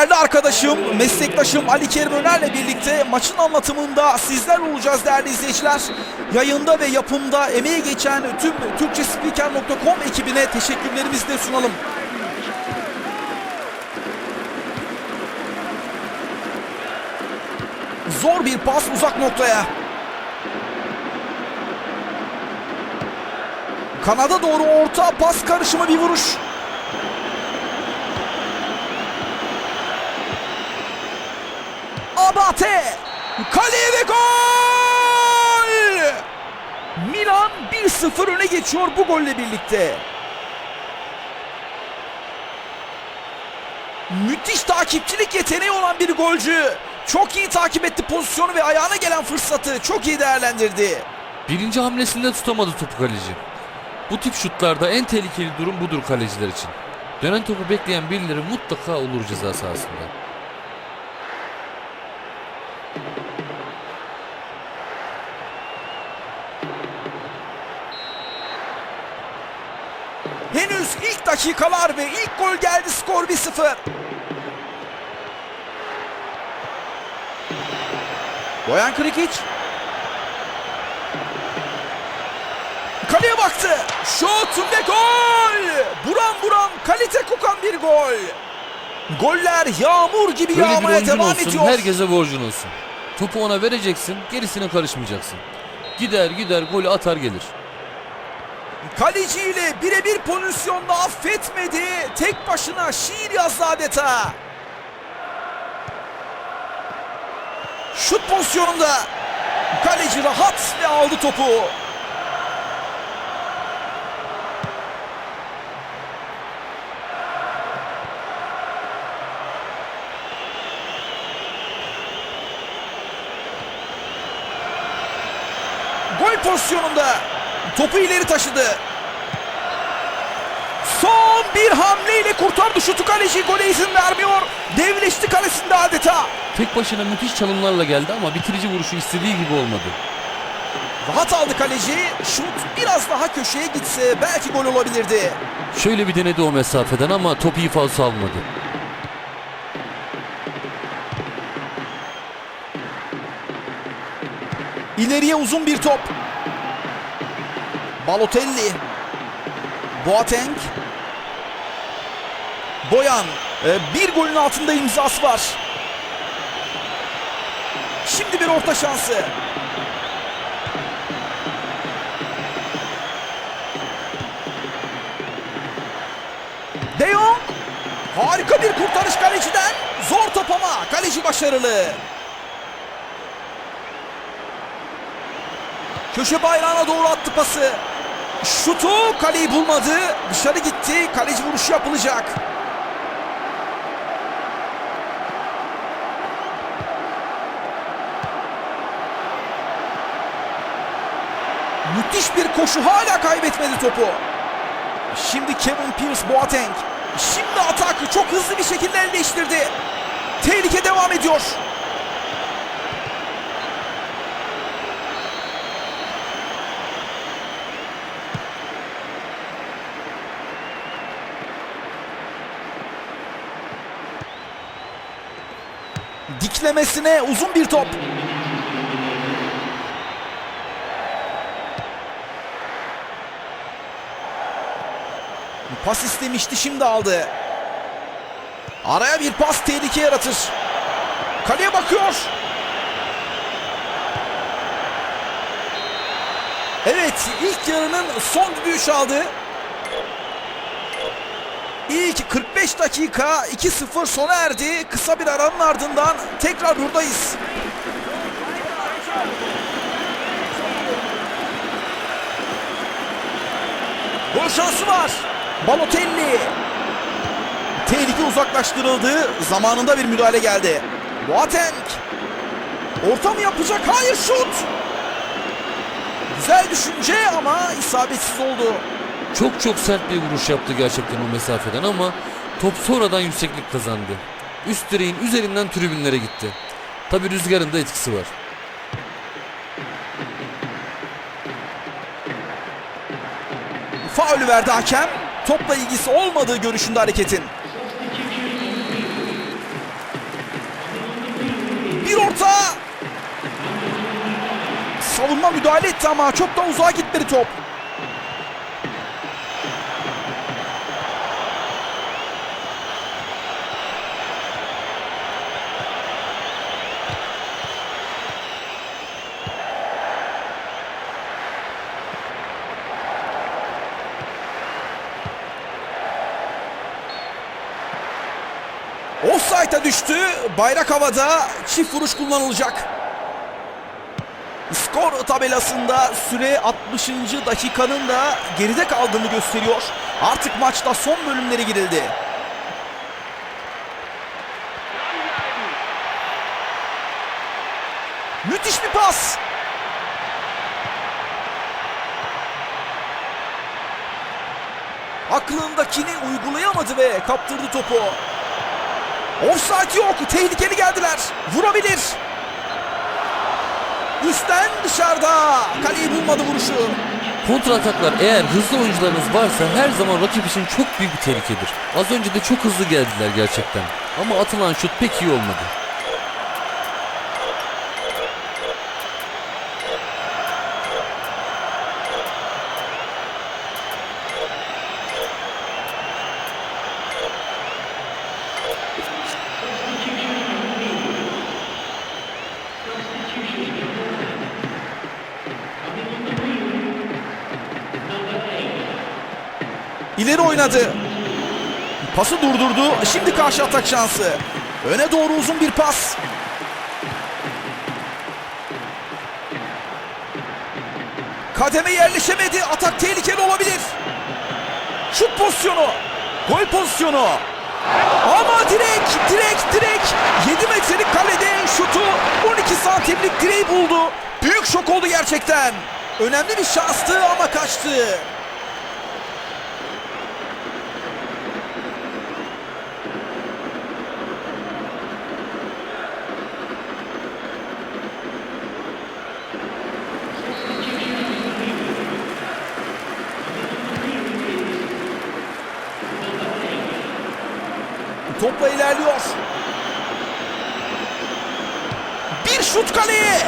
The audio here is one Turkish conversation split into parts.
Değerli arkadaşım, meslektaşım Ali Kerim Öner'le birlikte maçın anlatımında sizler olacağız değerli izleyiciler. Yayında ve yapımda emeği geçen tüm Türkçespiker.com ekibine teşekkürlerimizi de sunalım. Zor bir pas uzak noktaya. Kanada doğru orta pas karışımı bir vuruş. Abate! Kaleye ve gol! Milan 1-0 öne geçiyor bu golle birlikte. Müthiş takipçilik yeteneği olan bir golcü. Çok iyi takip etti pozisyonu ve ayağına gelen fırsatı çok iyi değerlendirdi. Birinci hamlesinde tutamadı topu kaleci. Bu tip şutlarda en tehlikeli durum budur kaleciler için. Dönen topu bekleyen birileri mutlaka olur ceza sahasında. Henüz ilk dakikalar ve ilk gol geldi skor 1-0. Boyan Krikic. Kaleye baktı. Şut ve gol. Buram buram kalite kokan bir gol. Goller yağmur gibi Böyle yağmaya devam olsun, ediyor. herkese borcun olsun. Topu ona vereceksin, gerisine karışmayacaksın. Gider gider golü atar gelir. Kaleciyle birebir pozisyonda affetmedi. Tek başına şiir yazdı adeta. Şut pozisyonunda kaleci rahat ve aldı topu. Gol pozisyonunda topu ileri taşıdı. Son bir hamleyle kurtardı şutu kaleci gole izin vermiyor. Devleşti kalesinde adeta. Tek başına müthiş çalımlarla geldi ama bitirici vuruşu istediği gibi olmadı. Rahat aldı kaleci. Şut biraz daha köşeye gitse belki gol olabilirdi. Şöyle bir denedi o mesafeden ama topu iyi falso almadı. İleriye uzun bir top. Balotelli. Boateng. Boyan. Ee, bir golün altında imzası var. Şimdi bir orta şansı. De Jong. Harika bir kurtarış kaleciden. Zor top ama kaleci başarılı. Köşe bayrağına doğru attı pası. Şutu kaleyi bulmadı. Dışarı gitti. Kaleci vuruşu yapılacak. Müthiş bir koşu hala kaybetmedi topu. Şimdi Kevin Pierce Boateng. Şimdi atak çok hızlı bir şekilde el değiştirdi. Tehlike devam ediyor. Diklemesine uzun bir top. Pas istemişti şimdi aldı. Araya bir pas tehlike yaratır. Kaleye bakıyor. Evet ilk yarının son düdüğü çaldı. İlk 45 dakika 2-0 sona erdi. Kısa bir aranın ardından tekrar buradayız. Gol şansı var. Balotelli. Tehlike uzaklaştırıldı. Zamanında bir müdahale geldi. Boateng. Orta mı yapacak? Hayır şut. Güzel düşünce ama isabetsiz oldu. Çok çok sert bir vuruş yaptı gerçekten o mesafeden ama top sonradan yükseklik kazandı. Üst direğin üzerinden tribünlere gitti. Tabi rüzgarın da etkisi var. Faulü verdi hakem. Topla ilgisi olmadığı görüşünde hareketin. Bir orta. Savunma müdahale etti ama çok da uzağa gitmedi top. Bayrak havada çift vuruş kullanılacak. Skor tabelasında süre 60. dakikanın da geride kaldığını gösteriyor. Artık maçta son bölümlere girildi. Müthiş bir pas. Aklındakini uygulayamadı ve kaptırdı topu. Offside yok. Tehlikeli geldiler. Vurabilir. Üstten dışarıda. Kaleyi bulmadı vuruşu. Kontra ataklar eğer hızlı oyuncularınız varsa her zaman rakip için çok büyük bir tehlikedir. Az önce de çok hızlı geldiler gerçekten. Ama atılan şut pek iyi olmadı. İleri oynadı. Pası durdurdu. Şimdi karşı atak şansı. Öne doğru uzun bir pas. Kademe yerleşemedi. Atak tehlikeli olabilir. Şut pozisyonu. Gol pozisyonu. Ama direk, direk, direk. 7 metrelik kalede şutu 12 santimlik direği buldu. Büyük şok oldu gerçekten. Önemli bir şanstı ama kaçtı. Topla ilerliyor. Bir şut kaleye.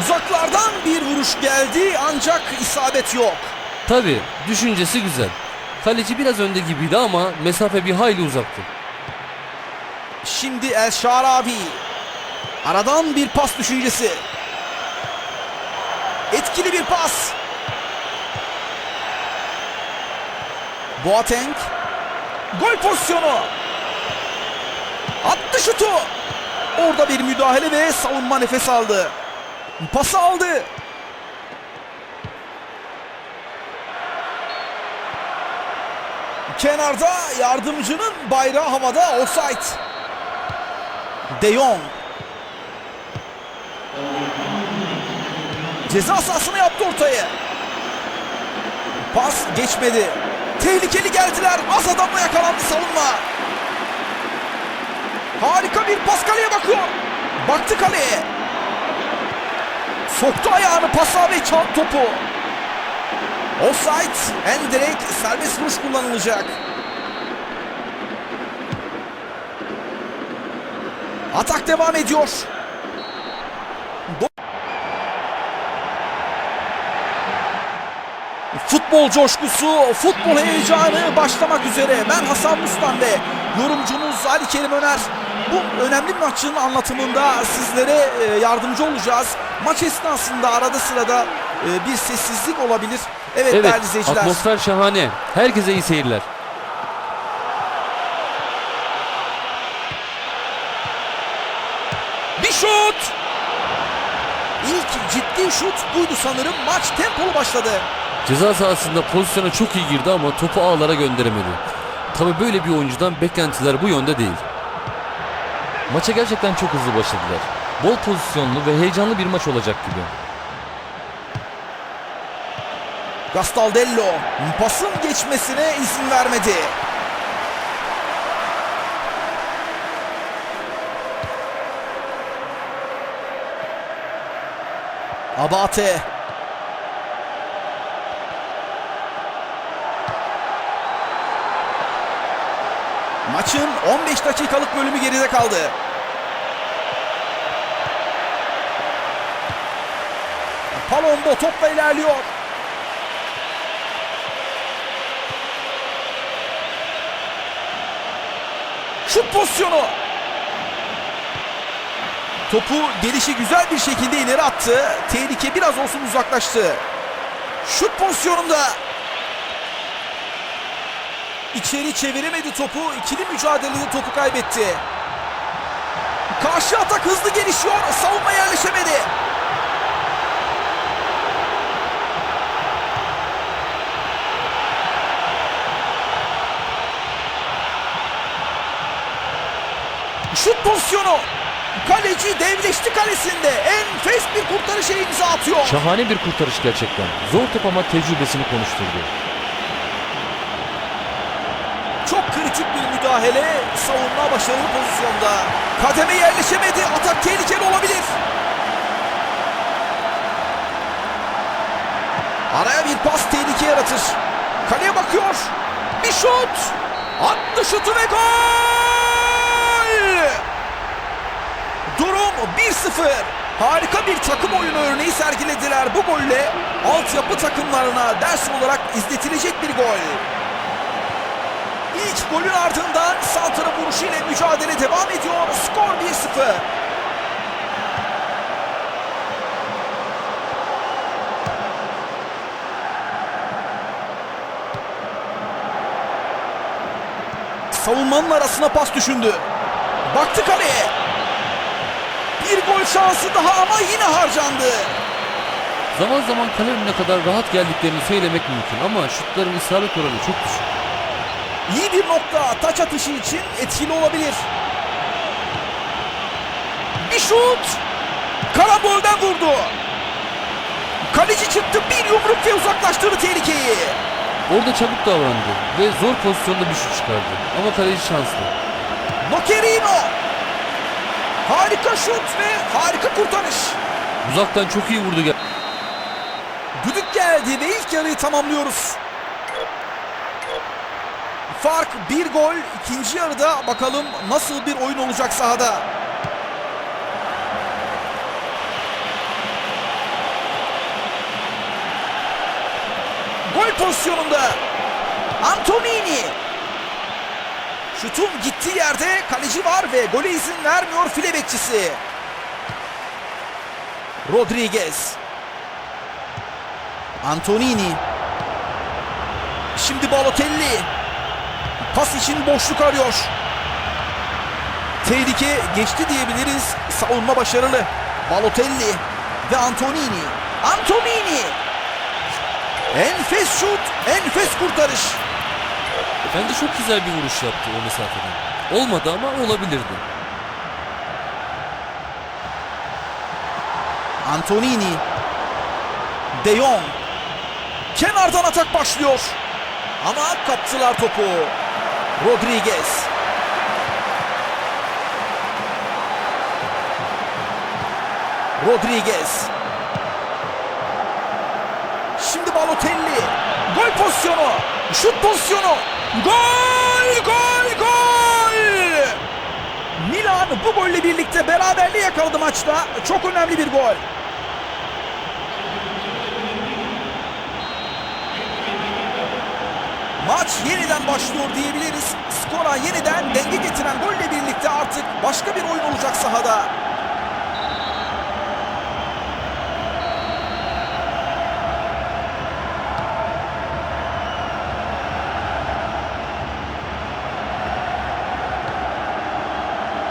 Uzaklardan bir vuruş geldi ancak isabet yok. Tabi düşüncesi güzel. Kaleci biraz önde gibiydi ama mesafe bir hayli uzaktı. Şimdi El Şarabi. Aradan bir pas düşüncesi. Etkili bir pas. Boateng. Gol pozisyonu. Attı şutu. Orada bir müdahale ve savunma nefes aldı. Pası aldı. Kenarda yardımcının bayrağı havada offside. De Jong. Ceza sahasına yaptı ortayı. Pas geçmedi. Tehlikeli geldiler. Az adamla yakalandı savunma. Harika bir pas kaleye bakıyor. Baktı kaleye. Soktu ayağını pasa ve çal topu. Offside. En direkt serbest vuruş kullanılacak. Atak devam ediyor. Futbol coşkusu, futbol heyecanı başlamak üzere. Ben Hasan Mustan ve yorumcumuz Ali Kerim Öner. Bu önemli maçın anlatımında sizlere e, yardımcı olacağız. Maç esnasında arada sırada e, bir sessizlik olabilir. Evet, Evet değerli izleyiciler. atmosfer şahane. Herkese iyi seyirler. Bir şut! İlk ciddi şut buydu sanırım. Maç tempolu başladı. Ceza sahasında pozisyona çok iyi girdi ama topu ağlara gönderemedi. Tabi böyle bir oyuncudan beklentiler bu yönde değil. Maça gerçekten çok hızlı başladılar. Bol pozisyonlu ve heyecanlı bir maç olacak gibi. Gastaldello pasın geçmesine izin vermedi. Abate. Maçın 15 dakikalık bölümü geride kaldı. Palombo topla ilerliyor. Şut pozisyonu. Topu gelişi güzel bir şekilde ileri attı. Tehlike biraz olsun uzaklaştı. Şut pozisyonunda. İçeri çeviremedi topu. İkili mücadelede topu kaybetti. Karşı atak hızlı gelişiyor. Savunma yerleşemedi. Şut pozisyonu. Kaleci devleşti kalesinde. Enfes bir kurtarışa imza atıyor. Şahane bir kurtarış gerçekten. Zor top ama tecrübesini konuşturdu. Çok kritik bir müdahale. Savunma başarılı pozisyonda. Kademe yerleşemedi. Atak tehlikeli olabilir. Araya bir pas tehlike yaratır. Kaleye bakıyor. Bir şut. Attı şutu ve gol! Durum 1-0. Harika bir takım oyunu örneği sergilediler. Bu golle altyapı takımlarına ders olarak izletilecek bir gol. İlk golün ardından Santra vuruşu ile mücadele devam ediyor. Skor 1-0. Savunmanın arasına pas düşündü. Baktı kaleye. Bir gol şansı daha ama yine harcandı. Zaman zaman kale önüne kadar rahat geldiklerini söylemek mümkün ama şutların isabet oranı çok düşük. İyi bir nokta taç atışı için etkili olabilir. Bir şut. Karambolden vurdu. Kaleci çıktı bir yumruk ve uzaklaştırdı tehlikeyi. Orada çabuk davrandı ve zor pozisyonda bir şut çıkardı. Ama kaleci şanslı. Nocerino. Harika şut ve harika kurtarış. Uzaktan çok iyi vurdu. Düdük geldi ve ilk yarıyı tamamlıyoruz. Fark bir gol. İkinci yarıda bakalım nasıl bir oyun olacak sahada. Gol pozisyonunda Antonini. Şutun gittiği yerde kaleci var ve gole izin vermiyor file bekçisi. Rodriguez. Antonini. Şimdi Balotelli. Pas için boşluk arıyor. Tehlike geçti diyebiliriz. Savunma başarılı. Balotelli ve Antonini. Antonini. Enfes şut, enfes kurtarış. Bence çok güzel bir vuruş yaptı o mesafeden. Olmadı ama olabilirdi. Antonini. De Jong. Kenardan atak başlıyor. Ama kaptılar topu. Rodriguez. Rodriguez. Şimdi Balotelli. Gol pozisyonu. Şut pozisyonu. Gol! Gol! Gol! Milan bu golle birlikte beraberliği yakaladı maçta. Çok önemli bir gol. Maç yeniden başlıyor diyebiliriz. Skora yeniden denge getiren golle birlikte artık başka bir oyun olacak sahada.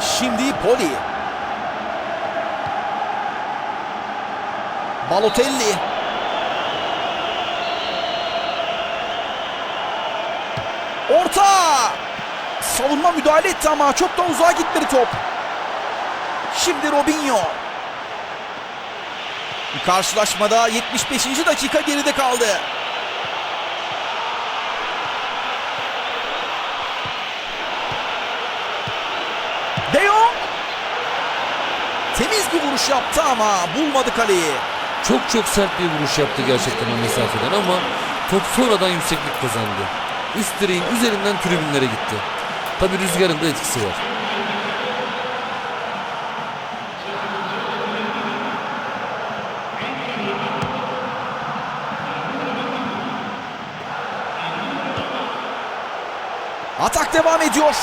Şimdi Poli. Balotelli. Orta! Savunma müdahale etti ama çok da uzağa gitmedi top. Şimdi Robinho. Karşılaşmada 75. dakika geride kaldı. De Jong. Temiz bir vuruş yaptı ama bulmadı kaleyi. Çok çok sert bir vuruş yaptı gerçekten o mesafeden ama top sonradan yükseklik kazandı. Üst direğin üzerinden tribünlere gitti. Tabi rüzgarın da etkisi var. Atak devam ediyor.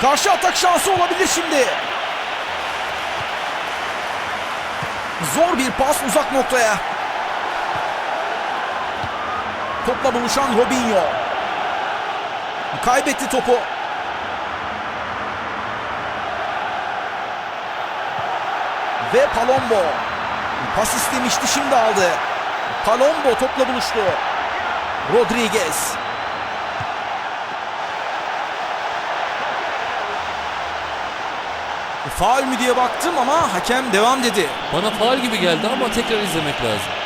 Karşı atak şansı olabilir şimdi. Zor bir pas uzak noktaya. Topla buluşan Robinho. Kaybetti topu. Ve Palombo. Pas istemişti şimdi aldı. Palombo topla buluştu. Rodriguez. Faul mü diye baktım ama hakem devam dedi. Bana faal gibi geldi ama tekrar izlemek lazım.